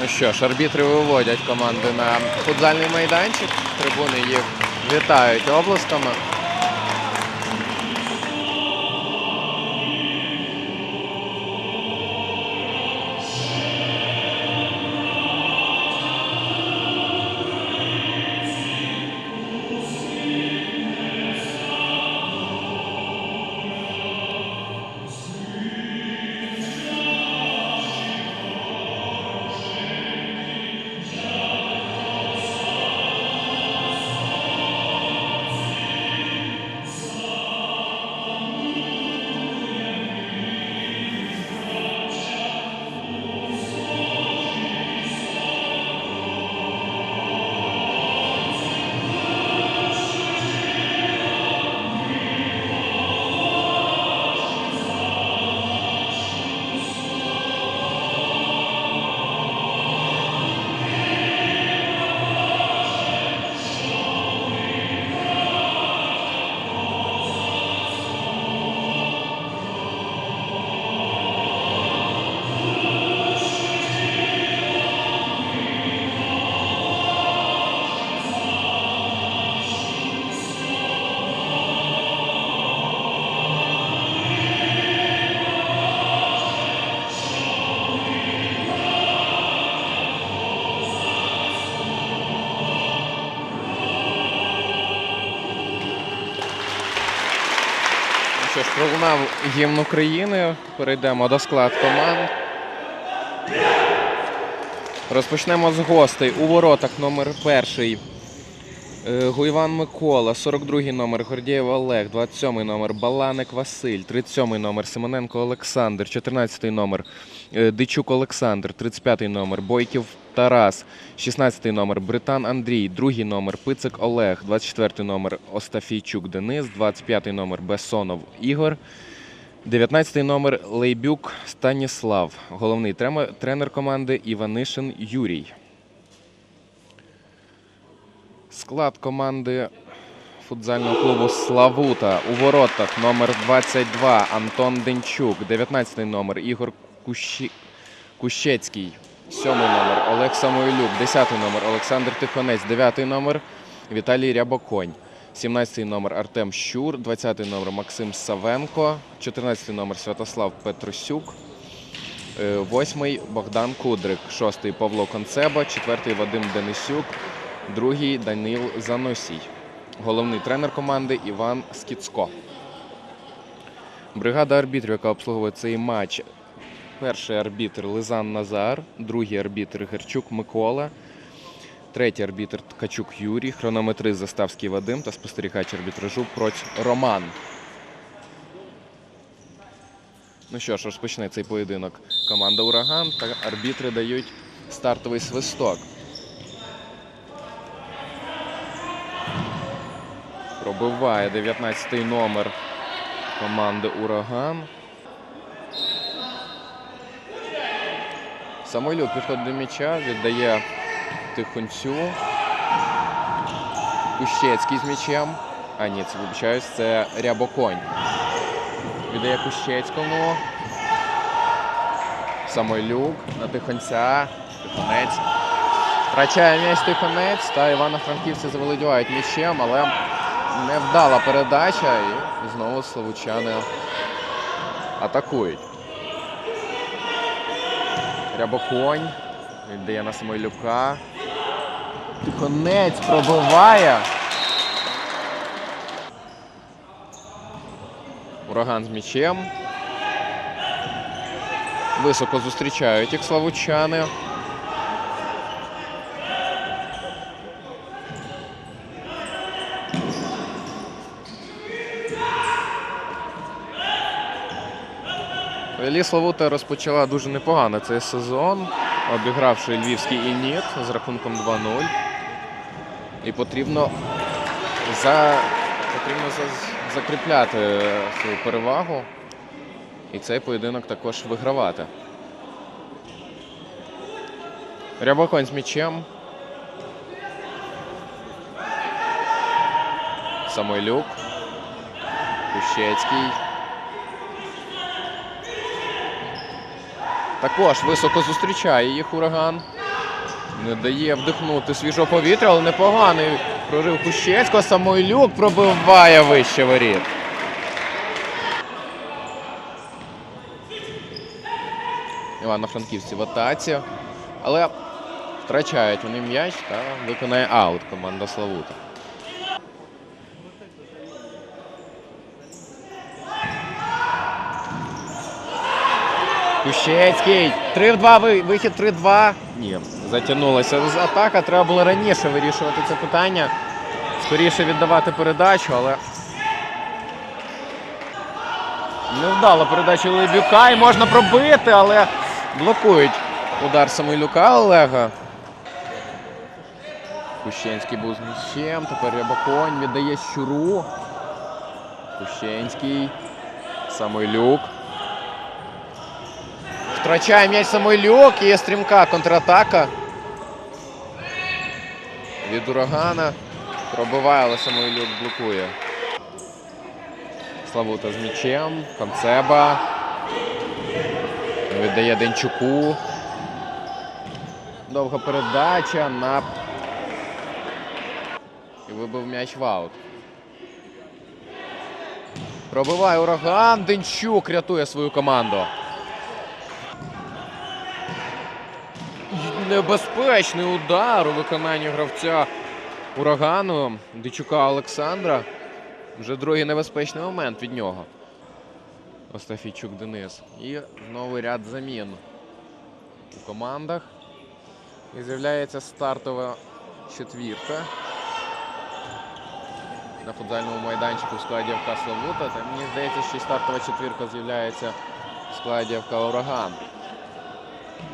Ну що ж, арбітри виводять команди на футзальний майданчик. Трибуни їх вітають облисками. Пролунав гімн України. Перейдемо до склад команд. Розпочнемо з гостей. У воротах номер перший. е, Гуйван Микола, 42-й номер Гордієв Олег, 27-й номер Баланик Василь, 37-й номер Симоненко Олександр, 14-й номер е, Дичук Олександр, 35-й номер Бойків Тарас, 16-й номер Британ Андрій, 2-й номер Пицик Олег, 24-й номер Остафійчук Денис, 25-й номер Бесонов Ігор, 19-й номер Лейбюк Станіслав, головний тренер команди Іванишин Юрій. Склад команди футзального клубу Славута у воротах номер 22 Антон Денчук, 19 номер Ігор. Кущецький, 7 номер Олег Самойлюк, 10 номер Олександр Тихонець, 9 номер Віталій Рябоконь, 17 номер Артем Щур, 20 номер Максим Савенко, 14 номер Святослав Петросюк, е, 8 Богдан Кудрик, 6 Павло Концеба, 4 Вадим Денисюк, другий Данил Заносій. Головний тренер команди Іван Скіцко. Бригада арбітрів, яка обслуговує цей матч. Перший арбітр Лизан Назар, другий арбітр Герчук Микола, третій арбітр Ткачук Юрій, хронометрист Заставський Вадим та спостерігач арбітражу Проць Роман. Ну що ж, розпочне цей поєдинок. Команда Ураган та арбітри дають стартовий свисток. Пробиває 19-й номер команди Ураган. Самойлюк підходить до м'яча, віддає Тихонцю. Кущецький з м'ячем. А ні, це вибачаюсь, це Рябоконь. Віддає Кущецькому. Самойлюк на Тихонця. Тихонець. Втрачає м'яч Тихонець та Івано-Франківці заволодівають м'ячем, але невдала передача і знову славучани атакують. Рябоконь віддає на Самойлюка. Тихонець пробиває. Ураган з м'ячем. Високо зустрічають їх славучани. Лі Славута розпочала дуже непогано цей сезон, обігравши львівський ініт з рахунком 2-0. І потрібно, за, потрібно за, закріпляти свою перевагу. І цей поєдинок також вигравати. Рябоконь з м'ячем. Самойлюк. Кущецький. Також високо зустрічає їх ураган. Не дає вдихнути свіжого повітря, але непоганий прорив Кущецького. Самойлюк пробиває вище воріт. Івано-Франківці в атаці. Але втрачають вони м'яч та виконає аут команда Славута. Кущецький. 3 в 2, вихід 3-2. Ні, затягнулася атака. Треба було раніше вирішувати це питання. Скоріше віддавати передачу, але. Невдала передача Лебюка і можна пробити, але блокують удар Самойлюка Олега. Кущенський був з м'ячем, тепер Рябаконь віддає щуру. Кущенський. Самойлюк. Втрачає м'яч Самойлюк, є стрімка контратака. Від урагана. Пробиває, але Самойлюк блокує. Славута з м'ячем. Концеба. Віддає Денчуку. Довга передача на. І вибив м'яч в аут. Пробиває ураган. Денчук рятує свою команду. Небезпечний удар у виконанні гравця урагану Дичука Олександра. Вже другий небезпечний момент від нього. Остафійчук Денис. І новий ряд замін у командах. І з'являється стартова четвірка. На футзальному майданчику в складі ФК Славута. Та мені здається, що стартова четвірка з'являється в складі ФК Ураган.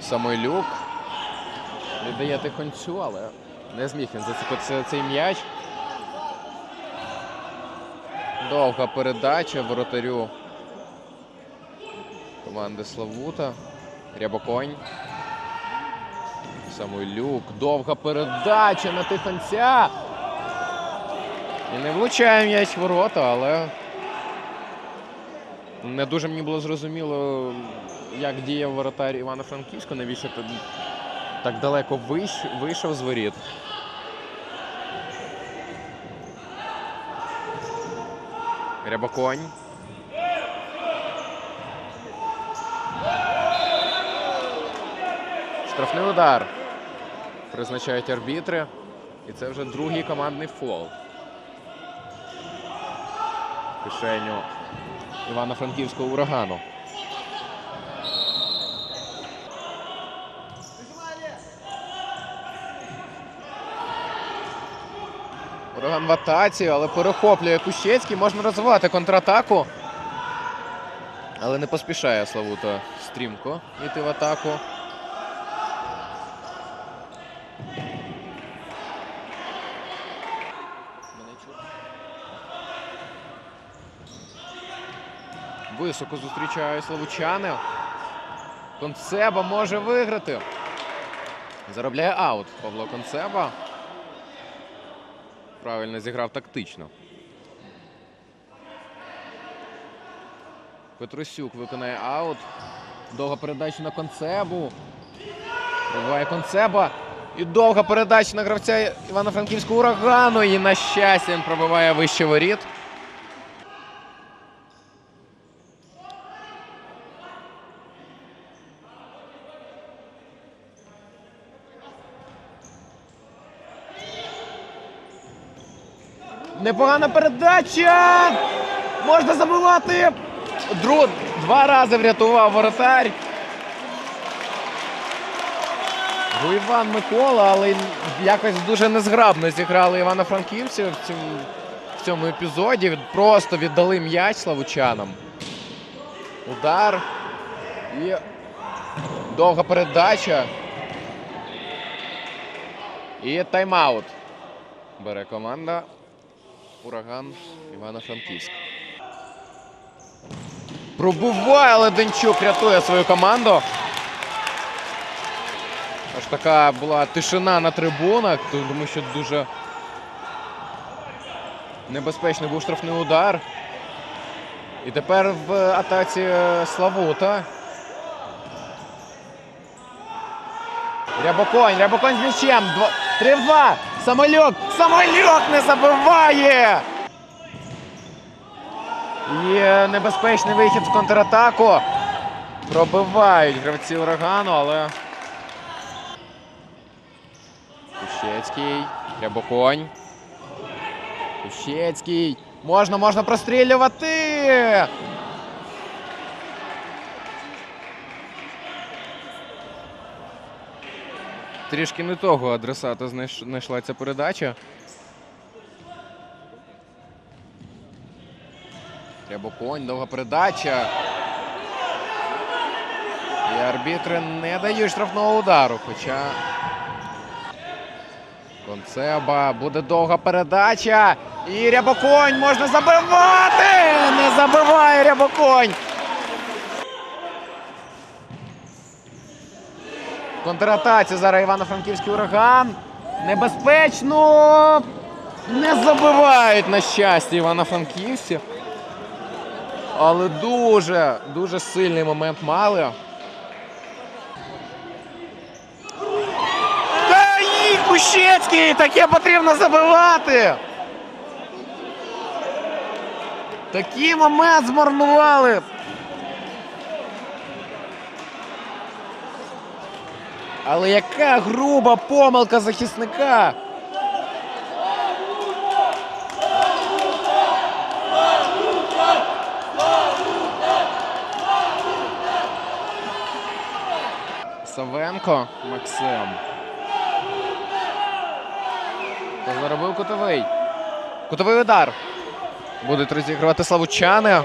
Самойлюк віддає тихонцю, але не зміг він зацепитися за цей м'яч. Довга передача воротарю команди Славута. Рябоконь. Самойлюк. Довга передача на тихонця. І не влучає м'яч ворота, але не дуже мені було зрозуміло, як діяв воротар Івано-Франківського, навіщо так, далеко вийш- вийшов з воріт. Рябоконь. Штрафний удар. Призначають арбітри. І це вже другий командний фол. Кишеню Івано-Франківського урагану. Ураган в атаці, але перехоплює Кущецький. Можна розвивати контратаку. Але не поспішає Славута стрімко йти в атаку. Високо зустрічає славучани. Концеба може виграти. Заробляє аут Павло Концеба. Правильно зіграв тактично. Петросюк виконає аут. Довга передача на Концебу. Пробиває Концеба. І довга передача на гравця Івано-Франківського урагану. І на щастя він пробиває вище воріт. Непогана передача! Можна забивати! Дру... Два рази врятував воротар. Іван Микола, але якось дуже незграбно зіграли Івано-Франківці в в цьому епізоді. Просто віддали м'яч славучанам. Удар. І довга передача. І тайм-аут. Бере команда ураган Івано-Франківськ. Пробуває Леденчук, рятує свою команду. Аж така була тишина на трибунах, тому що дуже небезпечний був штрафний удар. І тепер в атаці Славута. Рябоконь, Рябоконь з м'ячем. 3 в 2. Самольок! Самольок не забиває! Є небезпечний вихід в контратаку. Пробивають гравці урагану, але. Кущецький. Рябоконь. Кущецький. Можна, можна прострілювати. Трішки не того адресата знайш- знайшла ця передача. Рябоконь, довга передача. І арбітри не дають штрафного удару. Хоча. Концеба буде довга передача. І Рябоконь можна забивати! Не забиває Рябоконь. Контратаці зараз Івано-Франківський ураган. Небезпечно. Не забивають, на щастя, Івано-Франківці. Але дуже, дуже сильний момент мали. Та ні, Кущецький! Таке потрібно забивати! Такий момент змарнували. Але яка груба помилка захисника. Савенко Максим. Заробив кутовий. Кутовий удар. Будуть розігрувати славучани.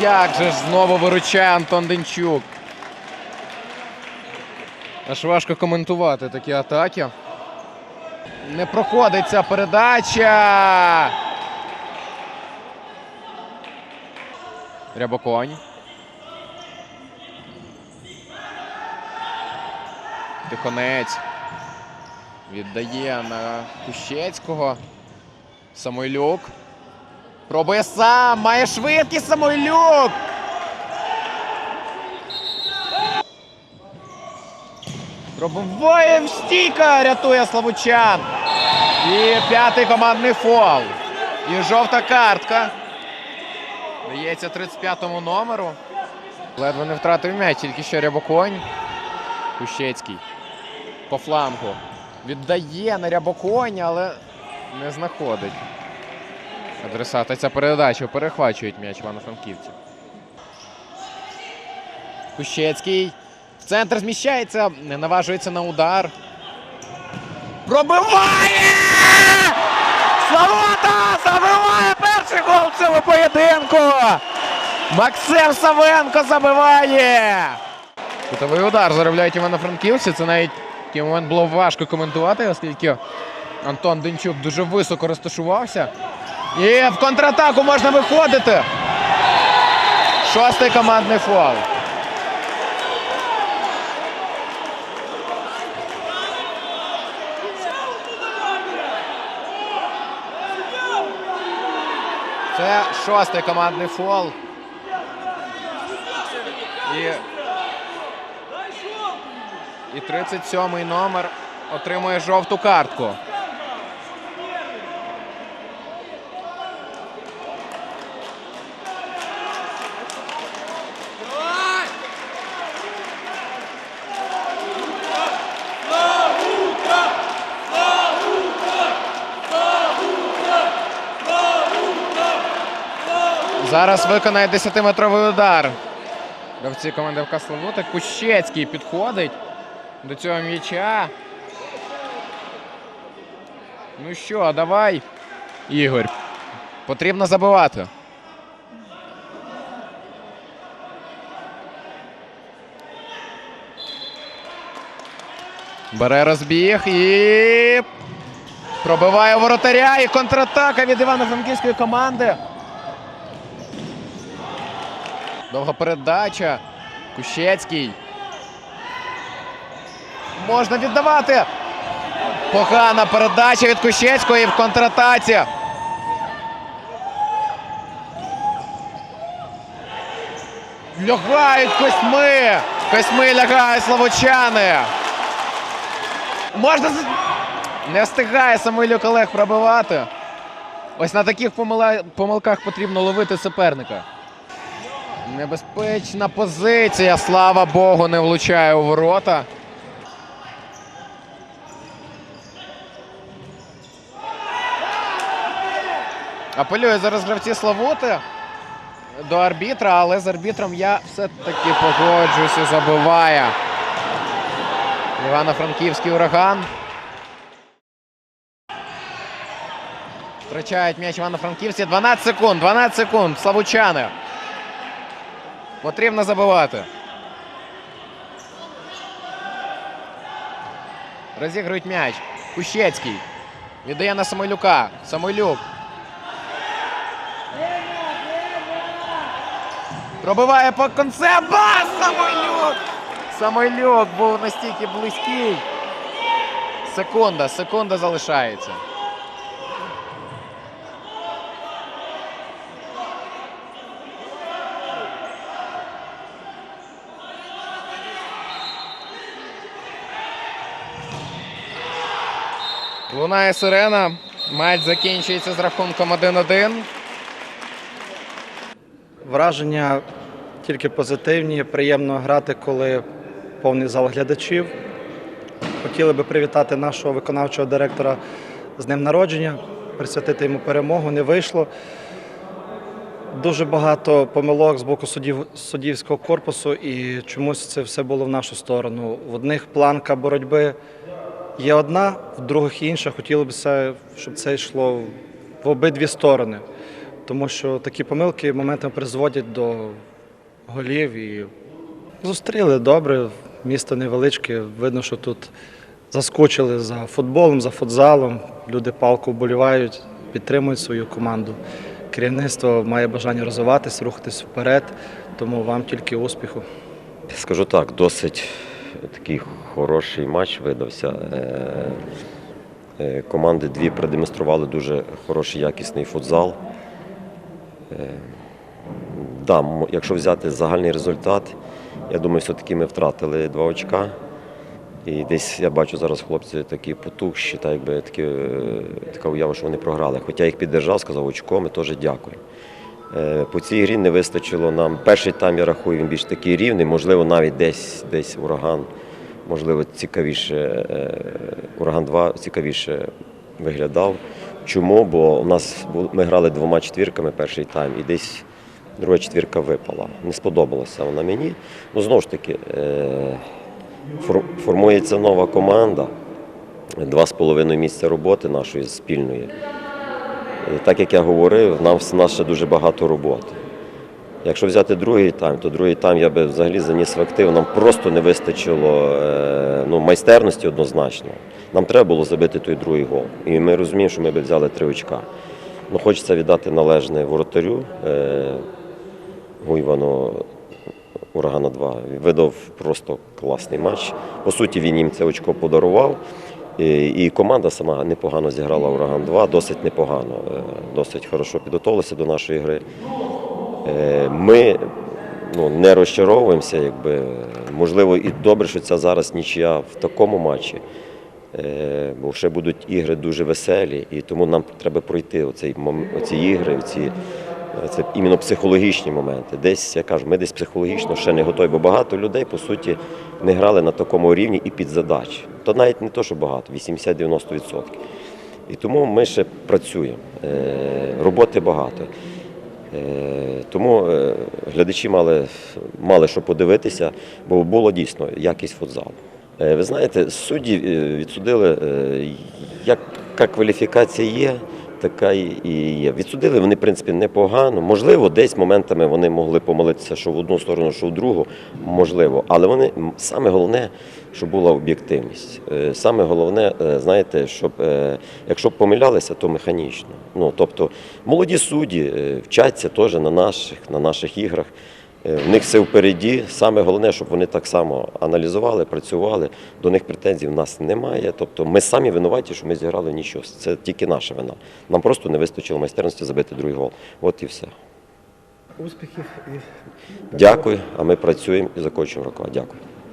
Як же знову виручає Антон Денчук. Аж важко коментувати такі атаки. Не проходить ця передача. Рябоконь. Тихонець. Віддає на Кущецького. Самойлюк. Пробує сам. Має швидкість Самойлюк. Пробиває в стійка, рятує Славучан. І п'ятий командний фол. І жовта картка. Дається 35-му номеру. Ледве не втратив м'яч, тільки що Рябоконь. Кущецький. По флангу. Віддає на Рябоконя, але не знаходить. Адресата ця передача перехвачують м'яч Івано-Франківці. Кущецький. В центр зміщається, не наважується на удар. Пробиває! Славота забиває перший гол в цьому поєдинку! Максим Савенко забиває! Кутовий удар заробляють івано-франківці. Це навіть такий момент було важко коментувати, оскільки Антон Денчук дуже високо розташувався. І в контратаку можна виходити. Шостий командний фол. Це шостий командний фол. І, і 37-й номер отримує жовту картку. Зараз виконає 10-метровий удар. Гравці команди ФК Славута. Кущецький підходить до цього м'яча. Ну що, давай, Ігор. Потрібно забивати. Бере розбіг і пробиває воротаря і контратака від Івано-Франківської команди. Довга передача. Кущецький. Можна віддавати. Погана передача від Кущецького і в контратаці. Лягають косьми! Косьми лягають славучани. Можна не встигає Самойлюк Олег пробивати. Ось на таких помилках потрібно ловити суперника. Небезпечна позиція, слава Богу, не влучає у ворота. Апелює зараз гравці Славути до арбітра, але з арбітром я все-таки погоджуюся, забиває. Івано-Франківський ураган. Втрачають м'яч Івано-Франківці. 12 секунд, 12 секунд. Славучани. Потрібно забивати. Розігрують м'яч. Кущецький. Віддає на Самойлюка. Самойлюк. Пробиває по концепт. Ба! Самойлюк! Самойлюк був настільки близький. Секунда, секунда залишається. Лунає сирена. Матч закінчується з рахунком 1-1. Враження тільки позитивні. Приємно грати, коли повний зал глядачів. Хотіли би привітати нашого виконавчого директора з днем народження, присвятити йому перемогу. Не вийшло. Дуже багато помилок з боку суддів, суддівського корпусу, і чомусь це все було в нашу сторону. В одних планка боротьби є одна, в других інша. Хотілося б, щоб це йшло в обидві сторони. Тому що такі помилки моментами призводять до голів і зустріли добре. Місто невеличке. Видно, що тут заскочили за футболом, за футзалом. Люди палку вболівають, підтримують свою команду. Керівництво має бажання розвиватись, рухатись вперед. Тому вам тільки успіху. Скажу так, досить такий хороший матч видався. Е, е, Команди дві продемонстрували дуже хороший якісний футзал. Е, Да, якщо взяти загальний результат, я думаю, все-таки ми втратили два очка. І десь я бачу зараз хлопці такі потухші, так якби такі, така уява, що вони програли. Хоча їх піддержав, сказав очко, ми теж дякую. Е, По цій грі не вистачило нам. Перший тайм, я рахую, він більш такий рівний, можливо, навіть десь, десь ураган, можливо, цікавіше, е, ураган 2 цікавіше виглядав. Чому? Бо у нас ми грали двома четвірками перший тайм, і десь друга четвірка випала. Не сподобалася вона мені. Ну, знову ж таки, е, формується нова команда. Два з половиною місця роботи нашої спільної. Так як я говорив, нам в нас ще дуже багато роботи. Якщо взяти другий тайм, то другий тайм я би взагалі заніс в актив. Нам просто не вистачило е, ну, майстерності однозначно. Нам треба було забити той другий гол. І ми розуміємо, що ми б взяли три очка. Ну, хочеться віддати належне воротарю е, Гуйвану Урагана 2. Видав просто класний матч. По суті, він їм це очко подарував. І, команда сама непогано зіграла Ураган 2, досить непогано, е, досить хорошо підготувалися до нашої гри. Е, Ми ну, не розчаровуємося, якби можливо, і добре, що ця зараз нічия в такому матчі. Е, Бо ще будуть ігри дуже веселі, і тому нам треба пройти оцей, оці ігри, оці, це іменно психологічні моменти. Десь я кажу, ми десь психологічно ще не готові, бо багато людей по суті не грали на такому рівні і під задачі. То навіть не то, що багато, 80-90%. І тому ми ще працюємо. Е, Роботи багато. Е, Тому е, глядачі мали, мали що подивитися, бо було дійсно якість футзалу. Е, Ви знаєте, судді е, відсудили, е, яка кваліфікація є, така і є. Відсудили вони, в принципі, непогано. Можливо, десь моментами вони могли помилитися, що в одну сторону, що в другу, можливо. Але вони саме головне, щоб була об'єктивність. Е, Саме головне, е, знаєте, щоб е, якщо б помилялися, то механічно. Ну тобто молоді судді вчаться теж на наших, на наших іграх. Е, В них все впереді. Саме головне, щоб вони так само аналізували, працювали. До них претензій в нас немає. Тобто ми самі винуваті, що ми зіграли нічого. Це тільки наша вина. Нам просто не вистачило майстерності забити другий гол. От і все. успіхів і Дякую, а ми працюємо і закінчуємо рокова. Дякую.